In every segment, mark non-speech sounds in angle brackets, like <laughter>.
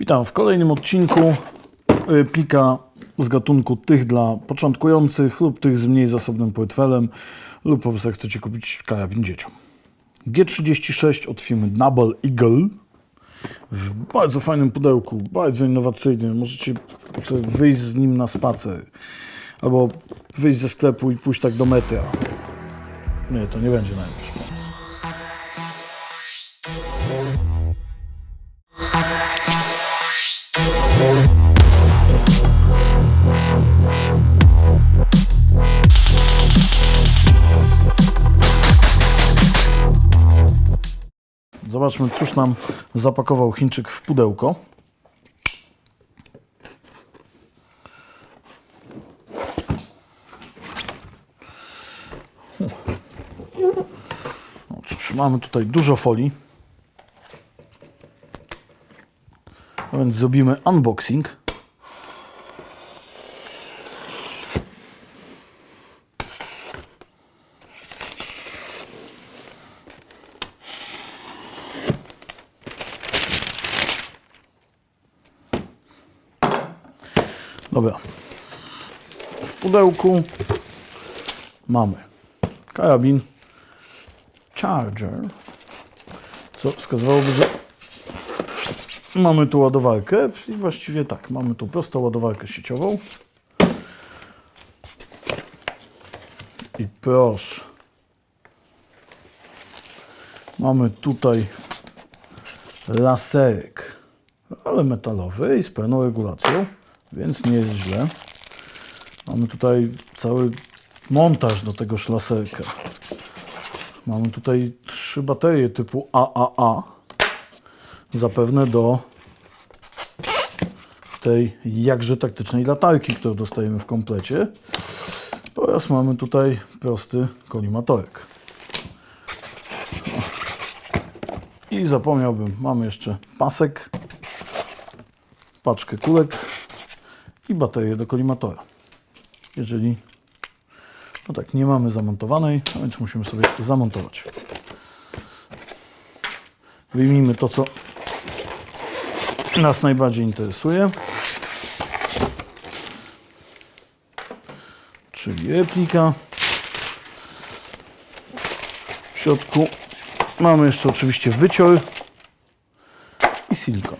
Witam w kolejnym odcinku y, plika z gatunku tych dla początkujących lub tych z mniej zasobnym portfelem lub po prostu jak chcecie kupić karabin dzieciom. G36 od firmy Double Eagle w bardzo fajnym pudełku, bardzo innowacyjnym. Możecie wyjść z nim na spacer albo wyjść ze sklepu i pójść tak do metra. Nie, to nie będzie najlepszy Zobaczmy, cóż nam zapakował Chińczyk w pudełko. No cóż, mamy tutaj dużo folii. A więc zrobimy unboxing. Dobra. W pudełku mamy karabin Charger, co wskazywałoby, że mamy tu ładowarkę i właściwie tak, mamy tu prostą ładowarkę sieciową. I proszę. Mamy tutaj laserek, ale metalowy i z pełną regulacją, więc nie jest źle. Mamy tutaj cały montaż do tegoż laserka. Mamy tutaj trzy baterie typu AAA, zapewne do tej jakże taktycznej latarki, którą dostajemy w komplecie. Oraz mamy tutaj prosty kolimatorek. I zapomniałbym, mamy jeszcze pasek, paczkę kulek i baterię do kolimatora. Jeżeli no tak, nie mamy zamontowanej, a więc musimy sobie zamontować. Wyjmijmy to, co nas najbardziej interesuje. Czyli replika. W środku mamy jeszcze oczywiście wycior i silikon.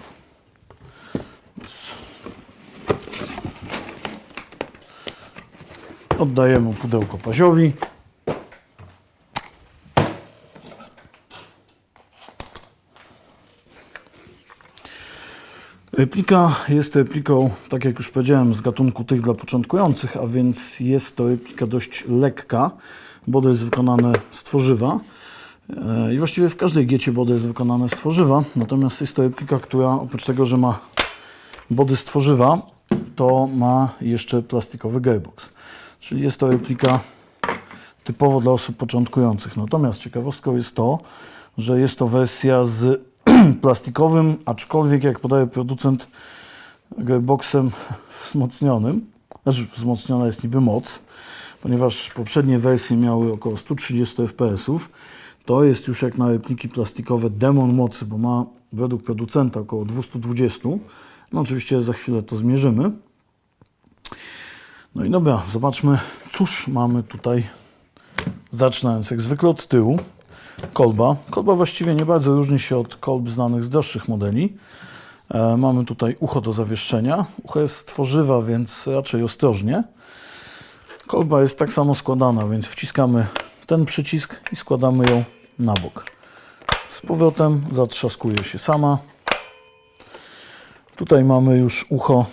Oddajemy pudełko paziowi. Replika jest repliką, tak jak już powiedziałem, z gatunku tych dla początkujących, a więc jest to replika dość lekka. Bodo jest wykonane z tworzywa. E, I właściwie w każdej giecie body jest wykonane z tworzywa. Natomiast jest to replika, która oprócz tego, że ma body z tworzywa, to ma jeszcze plastikowy gearbox. Czyli jest to replika typowo dla osób początkujących. Natomiast ciekawostką jest to, że jest to wersja z <clears throat> plastikowym, aczkolwiek jak podaje producent, gearboxem wzmocnionym. Znaczy wzmocniona jest niby moc, ponieważ poprzednie wersje miały około 130 fps. To jest już jak na repliki plastikowe demon mocy, bo ma według producenta około 220. No oczywiście za chwilę to zmierzymy. No i dobra, zobaczmy, cóż mamy tutaj, zaczynając jak zwykle od tyłu. Kolba. Kolba właściwie nie bardzo różni się od kolb znanych z droższych modeli. E, mamy tutaj ucho do zawieszenia. Ucho jest tworzywa, więc raczej ostrożnie. Kolba jest tak samo składana, więc wciskamy ten przycisk i składamy ją na bok. Z powrotem zatrzaskuje się sama. Tutaj mamy już ucho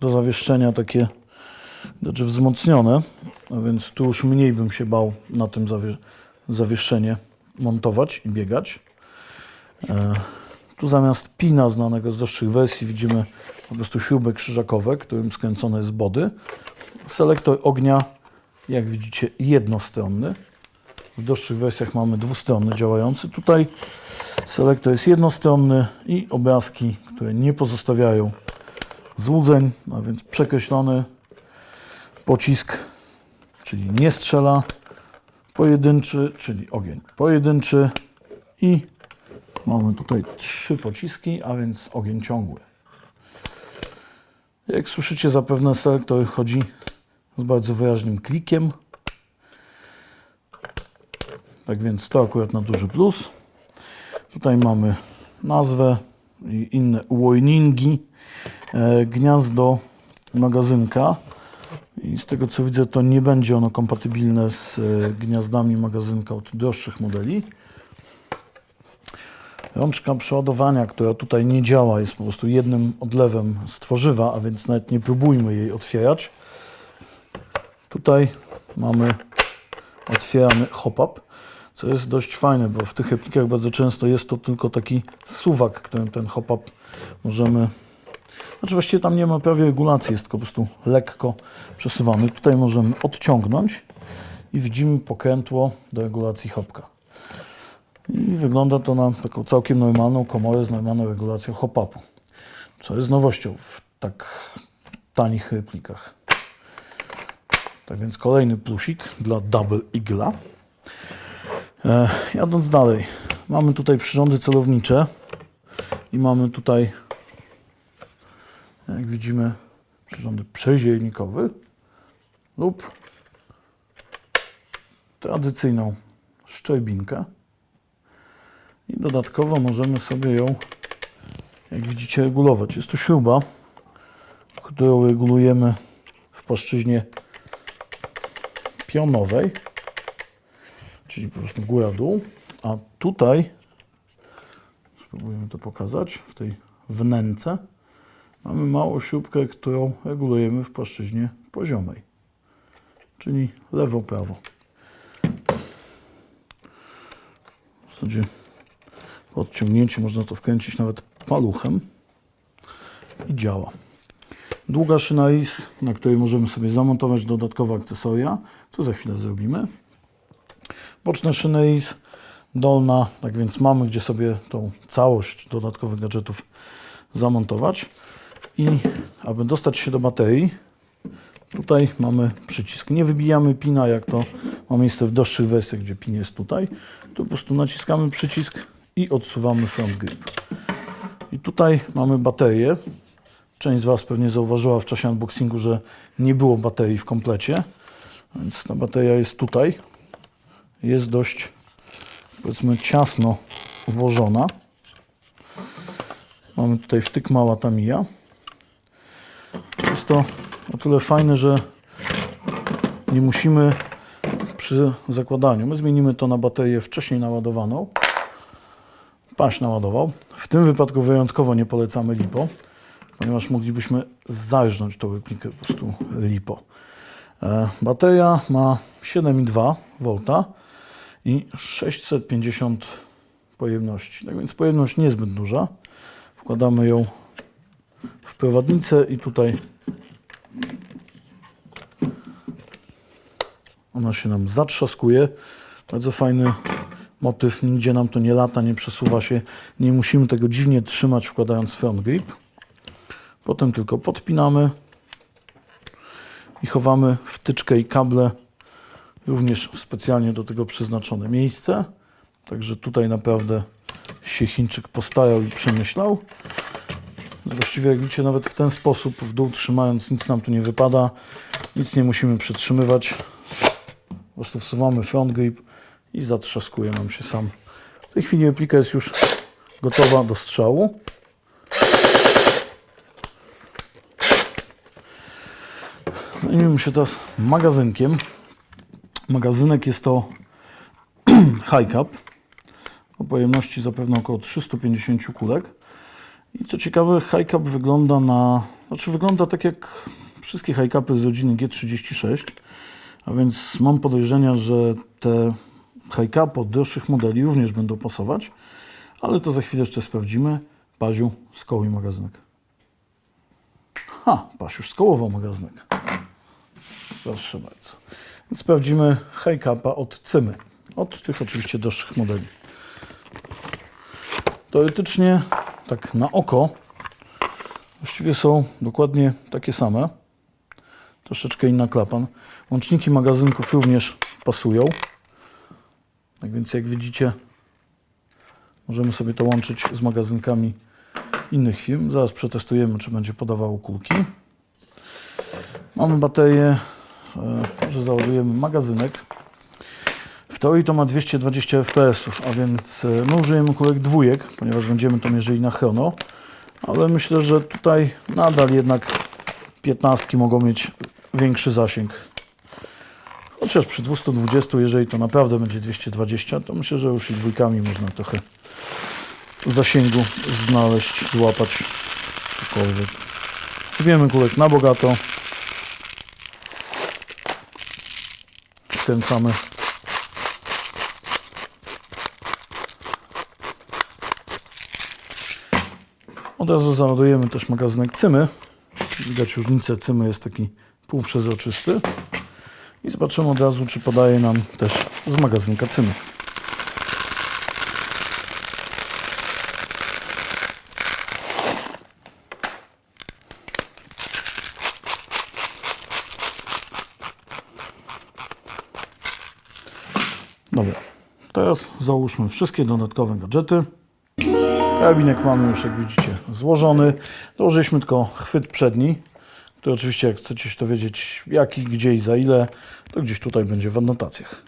do zawieszenia takie znaczy wzmocnione, a więc tu już mniej bym się bał na tym zawie zawieszenie montować i biegać. E, tu zamiast pina znanego z droższych wersji widzimy po prostu śrubek krzyżakowe, którym skręcone jest body. Selektor ognia, jak widzicie, jednostronny. W droższych wersjach mamy dwustronny działający. Tutaj selektor jest jednostronny i obrazki, które nie pozostawiają złudzeń, a więc przekreślony pocisk, czyli nie strzela, pojedynczy, czyli ogień pojedynczy i mamy tutaj trzy pociski, a więc ogień ciągły. Jak słyszycie, zapewne selektor chodzi z bardzo wyraźnym klikiem. Tak więc to akurat na duży plus. Tutaj mamy nazwę i inne warningi, e, gniazdo magazynka. I z tego co widzę, to nie będzie ono kompatybilne z e, gniazdami magazynka od droższych modeli. Rączka przeładowania, która tutaj nie działa, jest po prostu jednym odlewem z tworzywa, a więc nawet nie próbujmy jej otwierać. Tutaj mamy otwierany hop-up, co jest dość fajne, bo w tych replikach bardzo często jest to tylko taki suwak, którym ten hop-up możemy... Znaczy właściwie tam nie ma prawie regulacji, jest tylko po prostu lekko przesuwany. Tutaj możemy odciągnąć i widzimy pokrętło do regulacji hopka. I wygląda to na taką całkiem normalną komorę z normalną regulacją hop-upu, co jest nowością w tak tanich replikach. Tak więc kolejny plusik dla Double Eagle'a. E, jadąc dalej, mamy tutaj przyrządy celownicze i mamy tutaj, jak widzimy, przyrządy przeziernikowy lub tradycyjną szczerbinkę. I dodatkowo możemy sobie ją, jak widzicie, regulować. Jest to śruba, którą regulujemy w płaszczyźnie pionowej, czyli po prostu góra-dół, a tutaj, spróbujemy to pokazać, w tej wnęce mamy małą śrubkę, którą regulujemy w płaszczyźnie poziomej, czyli lewo-prawo. W zasadzie po odciągnięciu można to wkręcić nawet paluchem i działa. Długa szyna RIS, na której możemy sobie zamontować dodatkowe akcesoria, co za chwilę zrobimy. Boczne szyny RIS, dolna, tak więc mamy gdzie sobie tą całość dodatkowych gadżetów zamontować. I aby dostać się do baterii, tutaj mamy przycisk. Nie wybijamy pina, jak to ma miejsce w droższych wersjach, gdzie pin jest tutaj. Tu po prostu naciskamy przycisk i odsuwamy front grip. I tutaj mamy baterię. Część z Was pewnie zauważyła w czasie unboxingu, że nie było baterii w komplecie, więc ta bateria jest tutaj. Jest dość, powiedzmy, ciasno włożona. Mamy tutaj wtyk mała Tamiya. Jest to o tyle fajne, że nie musimy przy zakładaniu. My zmienimy to na baterię wcześniej naładowaną. Paś naładował. W tym wypadku wyjątkowo nie polecamy LiPo, ponieważ moglibyśmy zarżnąć tą replikę po prostu LiPo. E, bateria ma 7,2 V i 650 pojemności. Tak więc pojemność niezbyt duża. Wkładamy ją w prowadnicę i tutaj ona się nam zatrzaskuje. Bardzo fajny motyw, nigdzie nam to nie lata, nie przesuwa się, nie musimy tego dziwnie trzymać wkładając front grip. Potem tylko podpinamy i chowamy wtyczkę i kable również w specjalnie do tego przeznaczone miejsce. Także tutaj naprawdę się Chińczyk postarał i przemyślał. Właściwie jak widzicie, nawet w ten sposób w dół trzymając nic nam tu nie wypada, nic nie musimy przytrzymywać. Po prostu wsuwamy front grip i zatrzaskuje nam się sam. W tej chwili replika jest już gotowa do strzału. Zajmiemy się teraz magazynkiem. Magazynek jest to <clears throat> high cap o pojemności zapewne około 350 kulek. I co ciekawe, high cap wygląda na, znaczy wygląda tak jak wszystkie high capy z rodziny G36, a więc mam podejrzenia, że te high cap od droższych modeli również będą pasować, ale to za chwilę jeszcze sprawdzimy. Paziu, skołuj magazynek. Ha, Paś już skołował magazynek. Proszę bardzo. Więc sprawdzimy high capa od Cymy. Od tych oczywiście droższych modeli. Teoretycznie, tak na oko, właściwie są dokładnie takie same. Troszeczkę inna klapan. Łączniki magazynków również pasują. Tak więc jak widzicie, możemy sobie to łączyć z magazynkami innych firm. Zaraz przetestujemy, czy będzie podawało kulki. Mamy baterię, e, że załadujemy magazynek. Teorii to ma 220 fps, a więc e, my użyjemy kulek dwójek, ponieważ będziemy to mierzyli na chrono. Ale myślę, że tutaj nadal jednak 15 mogą mieć większy zasięg. Chociaż przy 220, jeżeli to naprawdę będzie 220, to myślę, że już i dwójkami można trochę zasięgu znaleźć i złapać cokolwiek. Sypiemy kulek na bogato. Kręcamy. Od razu załadujemy też magazynek cymy. Widać różnicę, cymy jest taki półprzezroczysty. I zobaczymy od razu, czy podaje nam też z magazynka cymy. Dobra, teraz załóżmy wszystkie dodatkowe gadżety. Karabinek mamy już, jak widzicie, złożony. Dołożyliśmy tylko chwyt przedni, który oczywiście, jak chcecie się dowiedzieć, jaki, gdzie i za ile, to gdzieś tutaj będzie w anotacjach.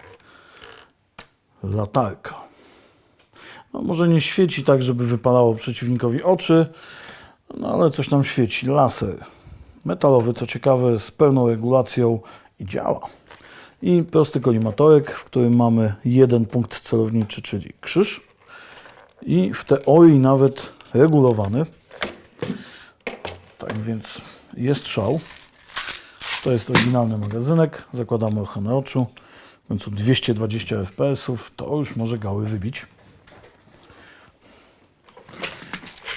Latarka. No, może nie świeci tak, żeby wypalało przeciwnikowi oczy, no ale coś tam świeci. Laser metalowy, co ciekawe, z pełną regulacją i działa. I prosty kolimatorek, w którym mamy jeden punkt celowniczy, czyli krzyż. I w teorii nawet regulowany. Tak więc jest szał. To jest oryginalny magazynek. Zakładamy ochronę oczu. W końcu 220 fps, to już może gały wybić.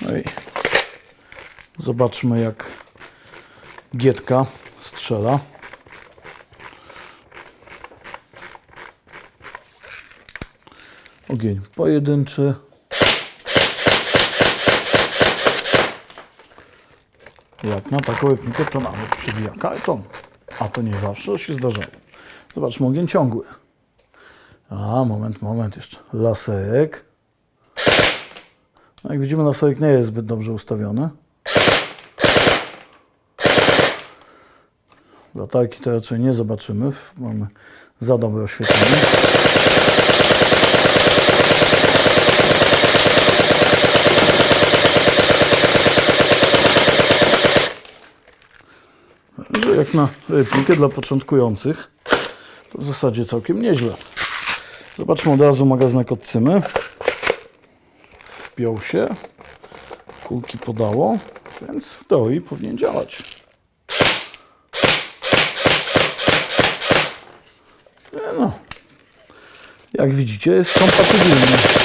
No i zobaczmy jak Gietka strzela. Ogień pojedynczy. Jak na taką epnikę to nawet przybija karton. A to nie zawsze się zdarzało. Zobaczmy ogień ciągły. A, moment, moment jeszcze. Laserek. No jak widzimy, laserek nie jest zbyt dobrze ustawiony. Latarki to raczej nie zobaczymy. Mamy za dobre oświetlenie. Że jak na replikę dla początkujących, to w zasadzie całkiem nieźle. Zobaczmy od razu magazynek od cymy. Wpiął się, kulki podało, więc w teorii powinien działać. No, jak widzicie jest kompatybilny.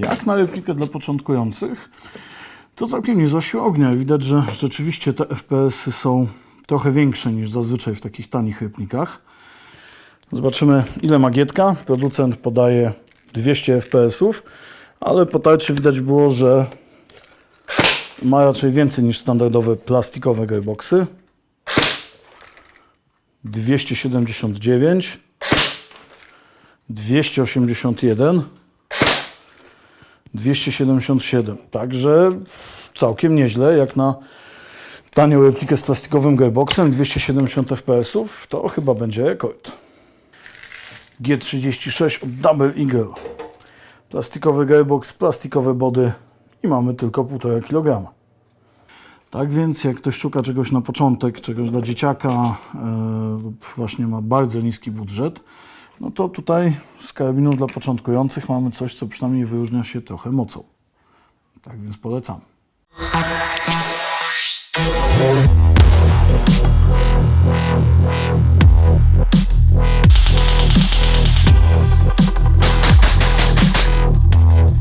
Jak na replikę dla początkujących, to całkiem niezła siła ognia. Widać, że rzeczywiście te FPS-y są trochę większe niż zazwyczaj w takich tanich replikach. Zobaczymy ile ma gietka. Producent podaje 200 FPS-ów, ale po tarczy widać było, że ma raczej więcej niż standardowe plastikowe gearboxy. 279 281 277. Także całkiem nieźle, jak na tanią replikę z plastikowym gearboxem 270 fps, to chyba będzie rekord. G36 od Double Eagle. Plastikowy gearbox, plastikowe body i mamy tylko 1,5 kg. Tak więc jak ktoś szuka czegoś na początek, czegoś dla dzieciaka e, lub właśnie ma bardzo niski budżet, no to tutaj z karabinów dla początkujących mamy coś, co przynajmniej wyróżnia się trochę mocą. Tak więc polecam.